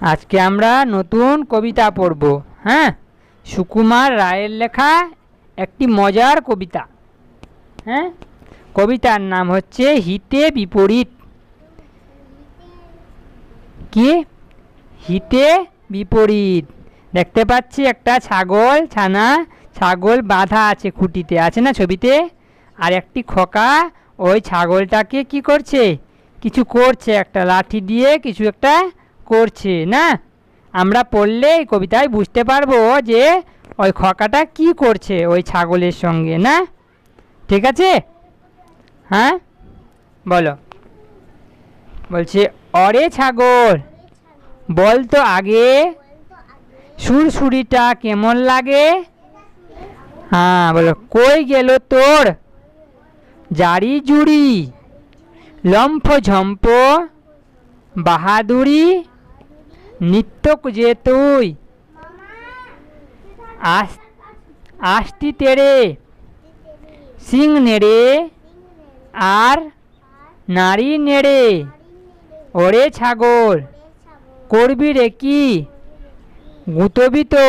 আজকে আমরা নতুন কবিতা পড়ব হ্যাঁ? সুকুমার রায়ের লেখা একটি মজার কবিতা হ্যাঁ? কবিতার নাম হচ্ছে হিতে বিপরীত। কি? হিতে বিপরীত। দেখতে পাচ্ছি একটা ছাগল, ছানা, ছাগল বাঁধা আছে খুঁটিতে, আছে না ছবিতে? আর একটি খোকা ওই ছাগলটাকে কি করছে? কিছু করছে, একটা লাঠি দিয়ে কিছু একটা করছে, না? আমরা পড়লে কবিতায় বুঝতে পারব যে ওই খকাটা কি করছে ওই ছাগলের সঙ্গে, না? ঠিক আছে? হ্যাঁ? বলো। বলছে, অরে ছাগল, বল তো আগে, সুরসুরিটা কেমন লাগে? হ্যাঁ বলো, কই গেল তোর জারি জুড়ি লম্ফ ঝম্প বাহাদুরি নিত্য যে তুই। আস আস্তি তেরে সিং নেড়ে, আর নারী নেড়ে, ওরে ছাগল, করবি রে কি? গুতবি তো,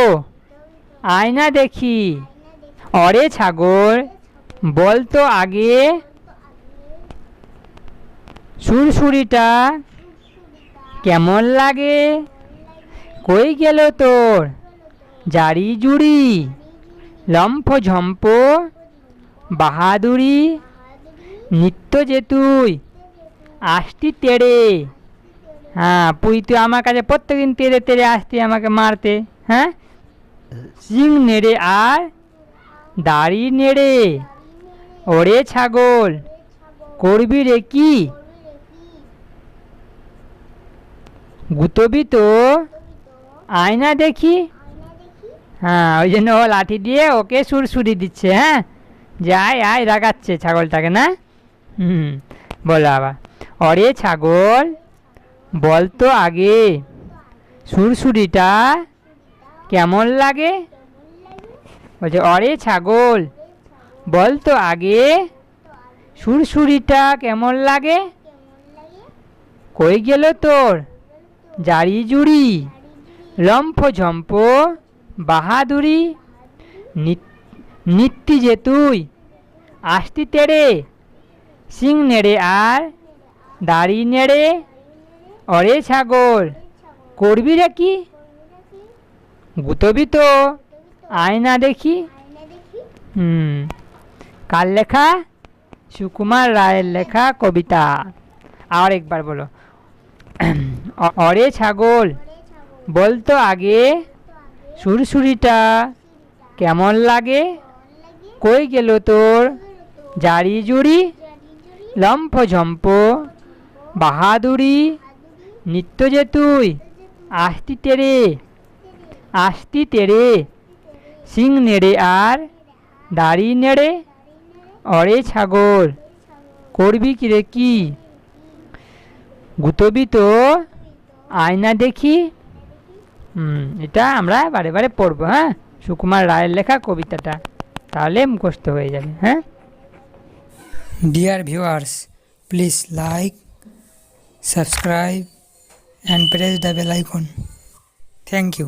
আয়না দেখি। অরে ছাগল, বল তো আগে। সুরসুরিটা কেমন লাগে? কই গেল তোর? জারি জুড়ি, লম্ফ ঝম্প, বাহাদুরি, নিত্য যে তুই, আসতি তেড়ে। হ্যাঁ পুই তুই আমার কাছে প্রত্যেকদিন তেড়ে তেড়ে আসতি আমাকে মারতে হ্যাঁ? সিং নেড়ে আর দাড়ি নেড়ে। ওরে ছাগল, করবি রে কি? গুতবি তো আয়না দেখি? হ্যাঁ ওই জন্য ও লাঠি দিয়ে ওকে সুরসুরি দিচ্ছে হ্যাঁ? যে আয় আয়, রাগাচ্ছে ছাগলটাকে, না? হুম, বলো আবার। অরে ছাগল, বল তো আগে। সুরসুরিটা কেমন লাগে? বলছে, অরে ছাগল, বল তো আগে। সুরসুরিটা কেমন লাগে? কই গেল তোর? জারি জুড়ি। লম্ফ ঝম্প, বাহাদুরি নিত্যি যে তুই আসতি তেড়ে সিং নেড়ে আর, দাড়ি নেড়ে, অরে ছাগল, করবি রে কি গুতবি তো, আয়না দেখি। হুম, কার লেখা? সুকুমার রায়ের লেখা কবিতা। আর একবার বলো অরে ছাগল বলতো আগে। সুরসুরিটা কেমন লাগে? কই গেল তোর? জারি জুড়ি, লম্ফ ঝম্প, বাহাদুরি, নিত্য যে তুই, আসতি তেরে আসতি তেরে, সিং নেড়ে আর, দাড়ি নেড়ে, অরে ছাগল, করবি কি রে কি? গুতবি তো, আয়না দেখি এটা আমরা বারে বারে পড়ব হ্যাঁ? সুকুমার রায়ের লেখা কবিতাটা, তাহলে মুখস্ত হয়ে যাবে হ্যাঁ? Dear viewers please like subscribe and press the bell icon thank you